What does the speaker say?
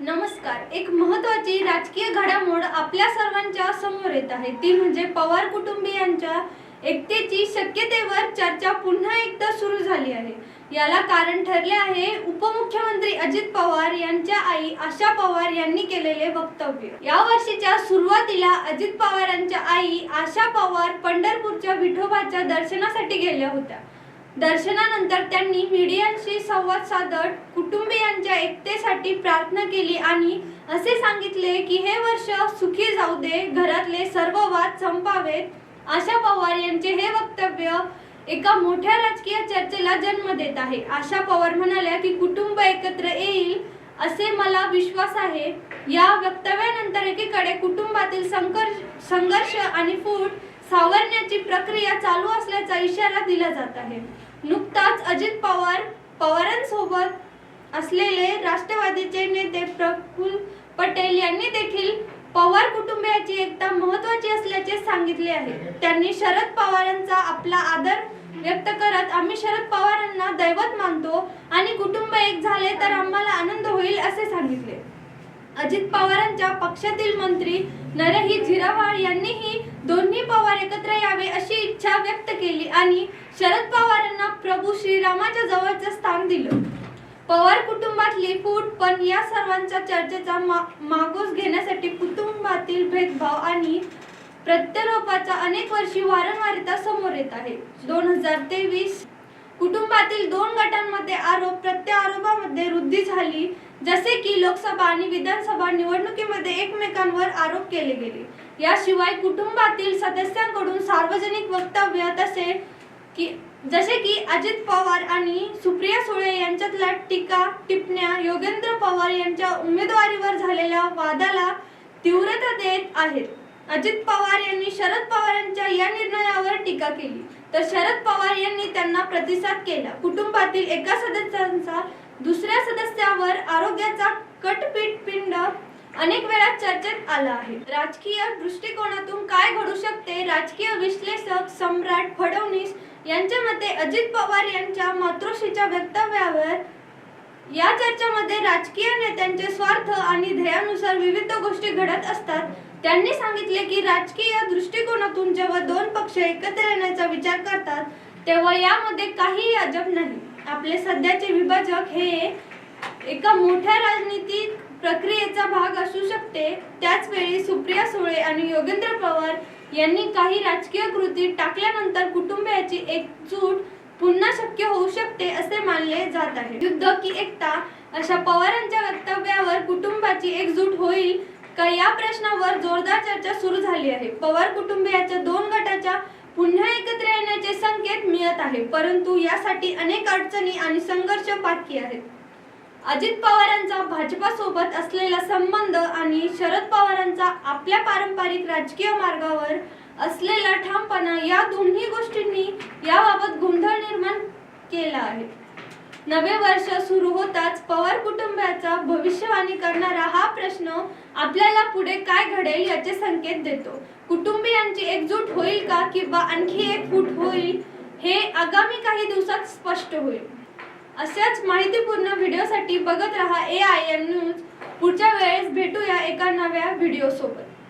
नमस्कार. एक महत्वाची राजकीय घडामोड आपल्या सर्वांच्या समोर येत आहे. ती म्हणजे पवार कुटुंबियांच्या एकतेची शक्यतेवर चर्चा पुन्हा एकदा सुरू झाली आहे. याला कारण ठरले आहे उपमुख्यमंत्री अजित पवार यांच्या आई आशा पवार यांनी केलेले वक्तव्य. या वर्षीच्या सुरुवातीला अजित पवारांच्या आई आशा पवार पंढरपूरच्या विठोबाच्या दर्शनासाठी गेल्या होत्या. दर्शनानंतर त्यांनी मीडियांशी संवाद साधत कुटुंबियांच्या एकतेसाठी प्रार्थना केली आणि असे सांगितले की हे वर्ष सुखी जाऊ दे घरातले सर्व वाद संपावेत. आशा पवार यांचे हे वक्तव्य एका मोठ्या राजकीय चर्चेला जन्म देत आहे. आशा पवार म्हणाल्या की कुटुंब एकत्र येईल असे मला विश्वास आहे. या वक्तव्यानंतर एकीकडे कुटुंबातील संघर्ष संघर्ष आणि फूट सावरण्याची प्रक्रिया चालू असल्याचा इशारा दिला जात आहे. नुकताच अजित पवार पवारांसोबत असलेले राष्ट्रवादीचे नेते प्रफुल्ल पटेल यांनी देखील पवार कुटुंबियाची एकता महत्वाची असल्याचे सांगितले आहे. त्यांनी शरद पवारांचा आपला आदर व्यक्त करत आम्ही शरद पवारांना दैवत मानतो आणि कुटुंब एक झाले तर आम्हाला आनंद होईल असे सांगितले. अजित पवारांच्या पक्षातील मंत्री नरही झिरावाळ यांनीही दोन्ही पवार एकत्र यावे अशी इच्छा व्यक्त केली आणि शरद पवारांना प्रभू श्रीरामाच्या जवळचं स्थान दिलं. पवार कुटुंबातली फूट पण या सर्वांच्या चर्चेचा मा- मागोस घेण्यासाठी कुटुंबातील भेदभाव आणि प्रत्यारोपाचा अनेक वर्षी वारंवारिता समोर येत आहे. दोन हजार तेवीस कुटुंबातील दोन गटांमध्ये आरोप प्रत्यारोपामध्ये वृद्धी झाली. जसे की लोकसभा आणि विधानसभा निवडणुकीमध्ये एकमेकांवर आरोप केले गेले. याशिवाय कुटुंबातील सदस्यांकडून सार्वजनिक वक्तव्य तसे की जसे की अजित पवार आणि सुप्रिया सुळे यांच्यातल्या टीका टिपण्या योगेंद्र पवार यांच्या उमेदवारीवर झालेल्या वादाला तीव्रता देत आहेत. अजित पवार यांनी शरद पवार यांच्या या निर्णयावर टीका केली. तर शरद पवार यांनी त्यांना प्रतिसाद केला. कुटुंबातील एका सदस्यांचा दुसऱ्या सदस्यावर आरोग्याचा कटपीट पिंड अनेक वेळा चर्चेत आला आहे. राजकीय दृष्टिकोनातून काय घडू शकते? राजकीय विश्लेषक सम्राट फडणवीस यांच्या मते अजित पवार यांच्या मातोश्रीच्या वक्तव्यावर या चर्चेमध्ये राजकीय नेत्यांचे स्वार्थ आणि ध्येयानुसार विविध गोष्टी घडत असतात. त्यांनी सांगितले की राजकीय दृष्टिकोनातून जेव्हा दोन पक्ष एकत्र येण्याचा विचार करतात तेव्हा यामध्ये काहीही अजब नाही. आपले सध्याचे विभाजक हे एका मोठ्या राजनीतिक प्रक्रियेचा भाग असू शकते. त्याच वेळी सुप्रिया सुळे आणि योगेंद्र पवार यांनी काही राजकीय कृती टाकल्यानंतर कुटुंबियाची एकजूट पुन्हा शक्य होऊ शकते असे मानले जात आहे. युद्ध की एकता अशा पवारांच्या वक्तव्यावर कुटुंबाची एकजूट होईल का या प्रश्नावर जोरदार चर्चा सुरू झाली आहे. पवार कुटुंबियाच्या दोन गटाच्या पुन्हा एकत्र संकेत मिळत आहे परंतु यासाठी अनेक अडचणी आणि संघर्ष बाकी आहेत. अजित पवारांचा भाजपासोबत असलेला संबंध आणि शरद पवारांचा आपल्या पारंपरिक राजकीय मार्गावर असलेला ठामपणा या दोन्ही गोष्टींनी याबाबत गोंधळ निर्माण केला आहे. नवे वर्ष सुरू होताच पवार कुटुंबाचा भविष्यवाणी करणारा हा प्रश्न आपल्याला पुढे काय घडेल याचे संकेत देतो. कुटुंबियांची एकजूट होईल का किंवा आणखी एक फूट होईल हे आगामी काही दिवसात स्पष्ट होईल. अशाच माहितीपूर्ण व्हिडिओसाठी बघत रहा ए आय एम न्यूज पुढच्या वेळेस भेटूया एका नव्या व्हिडिओसोबत.